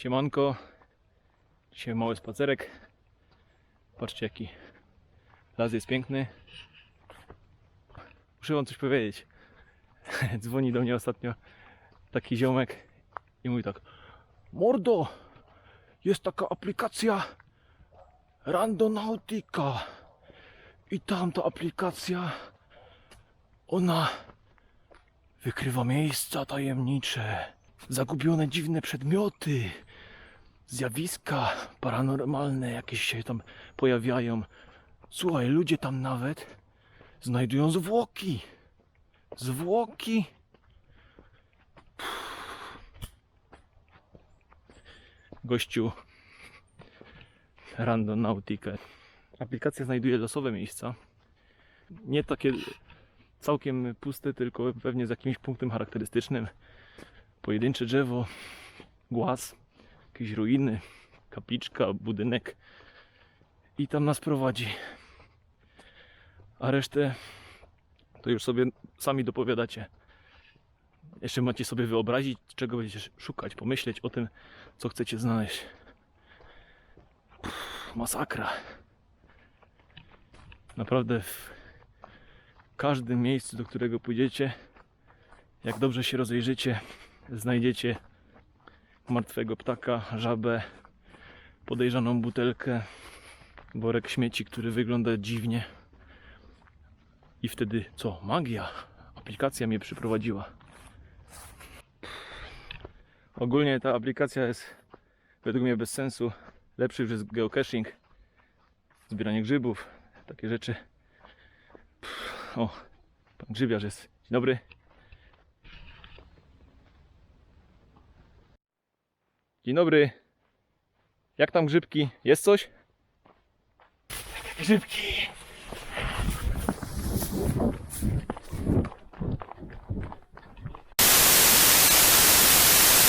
Siemanko. Dzisiaj mały spacerek. Patrzcie jaki las jest piękny. Muszę wam coś powiedzieć. Dzwoni do mnie ostatnio taki ziomek i mówi tak Mordo, jest taka aplikacja Randonautica i tam ta aplikacja ona wykrywa miejsca tajemnicze, zagubione dziwne przedmioty, zjawiska paranormalne jakieś się tam pojawiają. Słuchaj, ludzie tam nawet znajdują zwłoki. Zwłoki. Gościu Randonautica. Aplikacja znajduje losowe miejsca. Nie takie całkiem puste, tylko pewnie z jakimś punktem charakterystycznym. Pojedyncze drzewo, głaz, jakieś ruiny, kapliczka, budynek. I tam nas prowadzi. A resztę to już sobie sami dopowiadacie. Jeszcze macie sobie wyobrazić, czego będziecie szukać, pomyśleć o tym, co chcecie znaleźć. Masakra. Naprawdę w każdym miejscu, do którego pójdziecie, jak dobrze się rozejrzycie, znajdziecie martwego ptaka, żabę, podejrzaną butelkę, worek śmieci, który wygląda dziwnie. I wtedy co? Magia. Aplikacja mnie przyprowadziła. Ogólnie ta aplikacja jest według mnie bez sensu. Lepszy już jest geocaching, zbieranie grzybów, takie rzeczy. O, pan grzybiarz jest. Dzień dobry. Dzień dobry. Jak tam grzybki? Jest coś? Grzybki.